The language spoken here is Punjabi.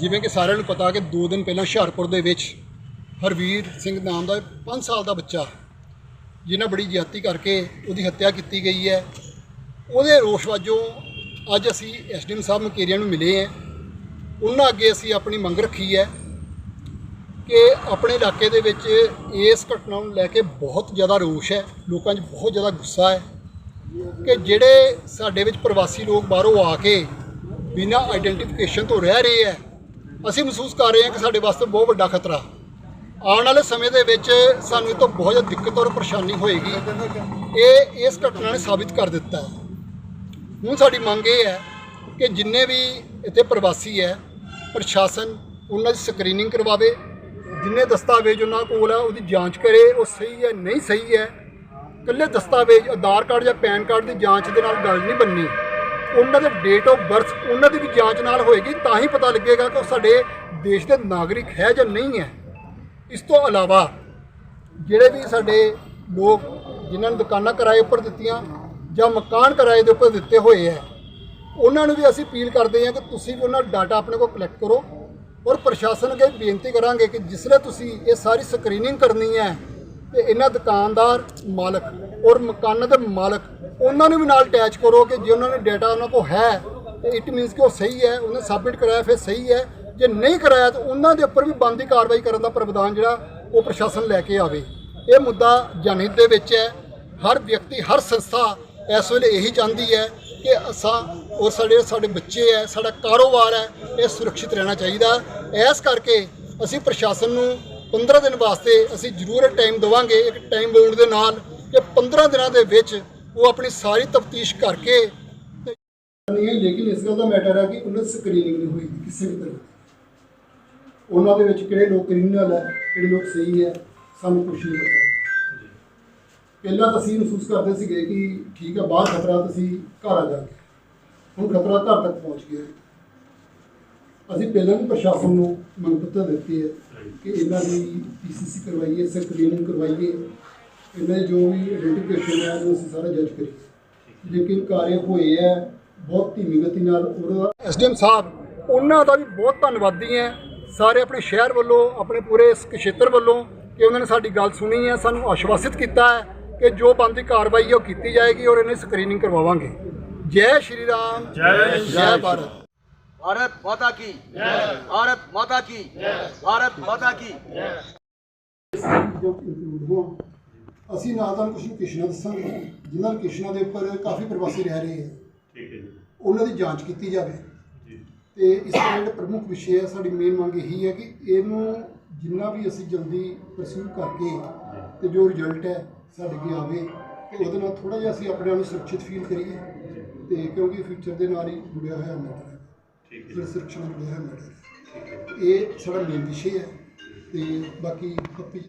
ਜਿਵੇਂ ਕਿ ਸਾਰਿਆਂ ਨੂੰ ਪਤਾ ਕਿ 2 ਦਿਨ ਪਹਿਲਾਂ ਹੁਸ਼ਿਆਰਪੁਰ ਦੇ ਵਿੱਚ ਹਰਵੀਰ ਸਿੰਘ ਨਾਮ ਦਾ 5 ਸਾਲ ਦਾ ਬੱਚਾ ਜਿਹਨਾਂ ਬੜੀ ਜ਼ਿਆਦਤੀ ਕਰਕੇ ਉਹਦੀ ਹੱਤਿਆ ਕੀਤੀ ਗਈ ਹੈ। ਉਹਦੇ ਰੋਸ਼ ਵਜੋਂ ਅੱਜ ਅਸੀਂ ਐਸਡੀਐਮ ਸਾਹਿਬ ਮਕੇਰੀਆਂ ਨੂੰ ਮਿਲੇ ਹਾਂ। ਉਹਨਾਂ ਅੱਗੇ ਅਸੀਂ ਆਪਣੀ ਮੰਗ ਰੱਖੀ ਹੈ ਕਿ ਆਪਣੇ ਇਲਾਕੇ ਦੇ ਵਿੱਚ ਇਸ ਘਟਨਾ ਨੂੰ ਲੈ ਕੇ ਬਹੁਤ ਜ਼ਿਆਦਾ ਰੋਸ਼ ਹੈ। ਲੋਕਾਂ 'ਚ ਬਹੁਤ ਜ਼ਿਆਦਾ ਗੁੱਸਾ ਹੈ ਕਿ ਜਿਹੜੇ ਸਾਡੇ ਵਿੱਚ ਪ੍ਰਵਾਸੀ ਲੋਕ ਬਾਹਰੋਂ ਆ ਕੇ ਬਿਨਾਂ ਆਈਡੈਂਟੀਫਿਕੇਸ਼ਨ ਤੋਂ ਰਹਿ ਰਹੇ ਹੈ ਅਸੀਂ ਮਹਿਸੂਸ ਕਰ ਰਹੇ ਹਾਂ ਕਿ ਸਾਡੇ ਵਾਸਤੇ ਬਹੁਤ ਵੱਡਾ ਖਤਰਾ। ਆਉਣ ਵਾਲੇ ਸਮੇਂ ਦੇ ਵਿੱਚ ਸਾਨੂੰ ਇਹ ਤੋਂ ਬਹੁਤ ਜ਼ਿਆਦਾ ਦਿੱਕਤ ਔਰ ਪਰੇਸ਼ਾਨੀ ਹੋਏਗੀ। ਇਹ ਇਸ ਘਟਨਾ ਨੇ ਸਾਬਿਤ ਕਰ ਦਿੱਤਾ। ਹੈ ਹੁਣ ਸਾਡੀ ਮੰਗ ਇਹ ਹੈ ਕਿ ਜਿੰਨੇ ਵੀ ਇੱਥੇ ਪ੍ਰਵਾਸੀ ਹੈ, ਪ੍ਰਸ਼ਾਸਨ ਉਹਨਾਂ ਦੀ ਸਕਰੀਨਿੰਗ ਕਰਵਾਵੇ। ਜਿੰਨੇ ਦਸਤਾਵੇਜ਼ ਉਹਨਾਂ ਕੋਲ ਹੈ ਉਹਦੀ ਜਾਂਚ ਕਰੇ, ਉਹ ਸਹੀ ਹੈ, ਨਹੀਂ ਸਹੀ ਹੈ। ਇਕੱਲੇ ਦਸਤਾਵੇਜ਼, ਆਧਾਰ ਕਾਰਡ ਜਾਂ ਪੈਨ ਕਾਰਡ ਦੀ ਜਾਂਚ ਦੇ ਨਾਲ ਗੱਲ ਨਹੀਂ ਬੰਨੀ ਉਹਨਾਂ ਦੇ ਡੇਟ ਆਫ ਬਰਥ ਉਹਨਾਂ ਦੀ ਵੀ ਜਾਂਚ ਨਾਲ ਹੋਏਗੀ, ਤਾਂ ਹੀ ਪਤਾ ਲੱਗੇਗਾ ਕਿ ਉਹ ਸਾਡੇ ਦੇਸ਼ ਦੇ ਨਾਗਰਿਕ ਹੈ ਜਾਂ ਨਹੀਂ ਹੈ। ਇਸ ਤੋਂ ਇਲਾਵਾ ਜਿਹੜੇ ਵੀ ਸਾਡੇ ਲੋਕ ਜਿਨ੍ਹਾਂ ਨੂੰ ਦੁਕਾਨਾਂ ਕਿਰਾਏ ਉੱਪਰ ਦਿੱਤੀਆਂ ਜਾਂ ਮਕਾਨ ਕਿਰਾਏ ਦੇ ਉੱਪਰ ਦਿੱਤੇ ਹੋਏ ਹੈ, ਉਹਨਾਂ ਨੂੰ ਵੀ ਅਸੀਂ ਅਪੀਲ ਕਰਦੇ ਹਾਂ ਕਿ ਤੁਸੀਂ ਵੀ ਉਹਨਾਂ ਡਾਟਾ ਆਪਣੇ ਕੋਲ ਕਲੈਕਟ ਕਰੋ ਔਰ ਪ੍ਰਸ਼ਾਸਨ ਅੱਗੇ ਬੇਨਤੀ ਕਰਾਂਗੇ ਕਿ ਜਿਸਲੇ ਤੁਸੀਂ ਇਹ ਸਾਰੀ ਸਕਰੀਨਿੰਗ ਕਰਨੀ ਹੈ ਤੇ ਇਹਨਾਂ ਦੁਕਾਨਦਾਰ ਮਾਲਕ ਔਰ ਮਕਾਨਾਂ ਦੇ ਮਾਲਕ ਉਹਨਾਂ ਨੂੰ ਵੀ ਨਾਲ ਅਟੈਚ ਕਰੋ ਕਿ ਜੇ ਉਹਨਾਂ ਨੇ ਡਾਟਾ ਉਹਨਾਂ ਕੋਲ ਹੈ, ਤੇ ਇਟ ਮੀਨਸ ਕਿ ਉਹ ਸਹੀ ਹੈ, ਉਹਨੇ ਸਬਮਿਟ ਕਰਾਇਆ, ਫਿਰ ਸਹੀ ਹੈ। ਜੇ ਨਹੀਂ ਕਰਾਇਆ, ਤਾਂ ਉਹਨਾਂ ਦੇ ਉੱਪਰ ਵੀ ਬਣਦੀ ਕਾਰਵਾਈ ਕਰਨ ਦਾ ਪ੍ਰਾਵਧਾਨ ਜਿਹੜਾ ਉਹ ਪ੍ਰਸ਼ਾਸਨ ਲੈ ਕੇ ਆਵੇ। ਇਹ ਮੁੱਦਾ ਜਨਹਿਤ ਦੇ ਵਿੱਚ ਹੈ। ਹਰ ਵਿਅਕਤੀ, ਹਰ ਸੰਸਥਾ ਇਸ ਵੇਲੇ ਇਹੀ ਚਾਹੁੰਦੀ ਹੈ ਕਿ ਅਸਾਂ ਔਰ ਸਾਡੇ ਸਾਡੇ ਬੱਚੇ ਹੈ, ਸਾਡਾ ਕਾਰੋਬਾਰ ਹੈ, ਇਹ ਸੁਰੱਖਿਅਤ ਰਹਿਣਾ ਚਾਹੀਦਾ। ਇਸ ਕਰਕੇ ਅਸੀਂ ਪ੍ਰਸ਼ਾਸਨ ਨੂੰ 15 ਦਿਨ ਵਾਸਤੇ ਅਸੀਂ ਜ਼ਰੂਰ ਟਾਈਮ ਦੇਵਾਂਗੇ, ਇੱਕ ਟਾਈਮ ਬਾਉਂਡ ਦੇ ਨਾਲ ਕਿ 15 ਦਿਨਾਂ ਦੇ ਵਿੱਚ ਉਹ ਆਪਣੀ ਸਾਰੀ ਤਫਤੀਸ਼ ਕਰਕੇ ਤੇ- ਨਹੀਂ ਹੈ, ਲੇਕਿਨ ਇਸ ਗੱਲ ਦਾ ਮੈਟਰ ਹੈ ਕਿ ਉਹਨਾਂ ਦੀ ਸਕਰੀਨਿੰਗ ਨਹੀਂ ਹੋਈ ਕਿਸੇ ਵੀ ਤਰ੍ਹਾਂ ਉਹਨਾਂ ਦੇ ਵਿੱਚ ਕਿਹੜੇ ਲੋਕ ਕ੍ਰਿਮੀਨਲ ਹੈ, ਕਿਹੜੇ ਲੋਕ ਸਹੀ ਹੈ, ਸਾਨੂੰ ਕੁਝ ਨਹੀਂ ਪਤਾ। ਪਹਿਲਾਂ ਤਾਂ ਅਸੀਂ ਮਹਿਸੂਸ ਕਰਦੇ ਸੀਗੇ ਕਿ ਠੀਕ ਹੈ, ਬਾਹਰ ਖਤਰਾ ਤੁਸੀਂ ਘਰ ਆ ਜਾਗੇ ਹੁਣ ਖਤਰਾ ਘਰ ਤੱਕ ਪਹੁੰਚ ਗਿਆ ਅਸੀਂ ਪਹਿਲਾਂ ਵੀ ਪ੍ਰਸ਼ਾਸਨ ਨੂੰ ਮੰਗ ਪੱਤਰ ਦਿੱਤੇ ਹੈ ਕਿ ਇਹਨਾਂ ਦੀ ਪੀਸੀਸੀ ਕਰਵਾਈਏ ਸਕਰੀਨਿੰਗ ਕਰਵਾਈਏ। ਇਹਨਾਂ ਦੀ ਜੋ ਵੀ ਆਈਡੈਂਟੀਫਿਕੇਸ਼ਨ ਹੈ ਉਹ ਅਸੀਂ ਸਾਰਾ ਜੱਜ ਕਰੀਏ ਲੇਕਿਨ ਕਾਰਜ ਹੋਏ ਹੈ ਬਹੁਤ ਧੀਮੀ ਗਤੀ ਨਾਲ ਉਹਦਾ ਐਸਡੀਐਮ ਸਾਹਿਬ ਉਹਨਾਂ ਦਾ ਵੀ ਬਹੁਤ ਧੰਨਵਾਦੀ ਹੈ ਸਾਰੇ ਆਪਣੇ ਸ਼ਹਿਰ ਵੱਲੋਂ ਆਪਣੇ ਪੂਰੇ ਇਸ ਖੇਤਰ ਵੱਲੋਂ ਕਿ ਉਹਨਾਂ ਨੇ ਸਾਡੀ ਗੱਲ ਸੁਣੀ ਹੈ ਸਾਨੂੰ ਆਸ਼ਵਾਸਿਤ ਕੀਤਾ ਹੈ ਕਿ ਜੋ ਬਣਦੀ ਕਾਰਵਾਈ ਹੈ ਉਹ ਕੀਤੀ ਜਾਏਗੀ ਔਰ ਇਹਨਾਂ ਦੀ ਸਕਰੀਨਿੰਗ ਕਰਵਾਵਾਂਗੇ ਜੈ ਸ਼੍ਰੀ ਰਾਮ ਜੈ ਜੈ ਭਾਰਤ भारत माता की भारत माता की भारत माता की ਜੋ include ਹੋਣ ਅਸੀਂ ਨਾਲ ਤੁਹਾਨੂੰ ਕੁਝ ਲੋਕੇਸ਼ਨਾਂ ਦੱਸਾਂਗੇ ਜਿਨ੍ਹਾਂ ਲੋਕੇਸ਼ਨਾਂ ਦੇ ਉੱਪਰ ਕਾਫੀ ਪ੍ਰਵਾਸੀ ਰਹਿ ਰਹੇ ਹੈ ਠੀਕ ਹੈ ਜੀ। ਉਹਨਾਂ ਦੀ ਜਾਂਚ ਕੀਤੀ ਜਾਵੇ। ਜੀ। ਤੇ ਇਸ ਦਾ ਜਿਹੜਾ ਪ੍ਰਮੁੱਖ ਵਿਸ਼ੇ ਹੈ ਸਾਡੀ ਮੇਨ ਮੰਗ ਇਹੀ ਹੈ ਕਿ ਇਹਨੂੰ ਜਿੰਨਾ ਵੀ ਅਸੀਂ ਜਲਦੀ ਪਰਸੂ ਕਰਕੇ ਤੇ ਜੋ ਰਿਜ਼ਲਟ ਹੈ ਸਾਡੇ ਅੱਗੇ ਆਵੇ ਤੇ ਉਹਦੇ ਨਾਲ ਥੋੜਾ ਜਿਹਾ ਅਸੀਂ ਆਪਣੇ ਆਪ ਨੂੰ ਸੁਰੱਖਿਅਤ ਫੀਲ ਕਰੀਏ ਤੇ ਕਿਉਂਕਿ ਫਿਊਚਰ ਦੇ ਨਾਲ ਹੀ ਜੁੜਿਆ ਹੋਇਆ ਮੈਟਰ ਹੈ। ਠੀਕ ਹੈ ਸੁਰੱਖਿਆ ਨਾਲ ਜੁੜਿਆ ਹੋਇਆ ਮੈਟਰ ਹੈ ਇਹ ਸਾਡਾ ਮੇਨ ਵਿਸ਼ੇ ਹੈ। ਤੇ ਬਾਕੀ